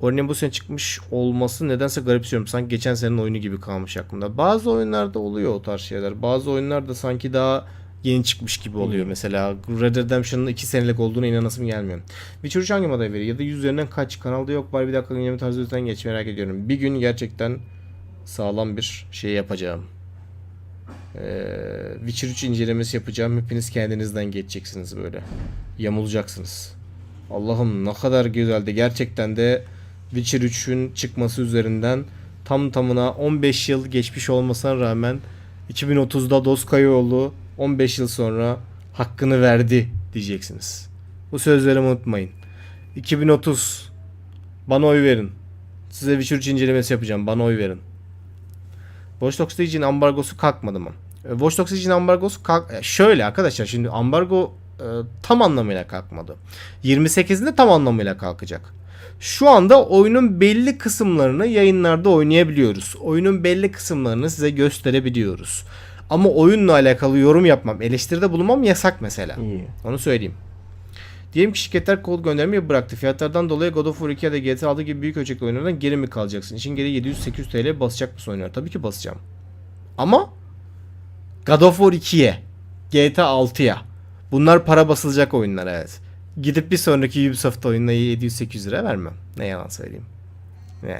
Oyunun bu sene çıkmış olması nedense garipsiyorum. Sanki geçen senenin oyunu gibi kalmış aklımda. Bazı oyunlarda oluyor o tarz şeyler. Bazı oyunlarda sanki daha yeni çıkmış gibi oluyor. Mesela Red Dead Redemption'ın 2 senelik olduğuna inanasım gelmiyor. Witcher 3 hangi moda veriyor? Ya da 100 üzerinden kaç? Kanalda yok var bir dakika yeni tarzı yüzden geç merak ediyorum. Bir gün gerçekten sağlam bir şey yapacağım. Ee, Witcher 3 incelemesi yapacağım. Hepiniz kendinizden geçeceksiniz böyle. Yamulacaksınız. Allah'ım ne kadar güzeldi. Gerçekten de Witcher 3'ün çıkması üzerinden tam tamına 15 yıl geçmiş olmasına rağmen 2030'da Doskayoğlu 15 yıl sonra hakkını verdi diyeceksiniz. Bu sözlerimi unutmayın. 2030 bana oy verin. Size Witcher 3 incelemesi yapacağım. Bana oy verin. Watch Dogs Legion ambargosu kalkmadı mı? E, Watch Dogs Legion ambargosu kalk... e, Şöyle arkadaşlar şimdi ambargo e, tam anlamıyla kalkmadı. 28'inde tam anlamıyla kalkacak. Şu anda oyunun belli kısımlarını yayınlarda oynayabiliyoruz. Oyunun belli kısımlarını size gösterebiliyoruz. Ama oyunla alakalı yorum yapmam, eleştiride bulunmam yasak mesela. İyi. Onu söyleyeyim. Diyelim ki şirketler kod göndermeyi bıraktı. Fiyatlardan dolayı God of War 2 ya da GTA 6 gibi büyük ölçekli oyunlardan geri mi kalacaksın? İşin geri 700-800 TL basacak mısın oyunlar? Tabii ki basacağım. Ama God of War 2'ye, GTA 6'ya bunlar para basılacak oyunlar evet. Gidip bir sonraki Ubisoft oyununa 700-800 lira vermem. Ne yalan söyleyeyim. Yani.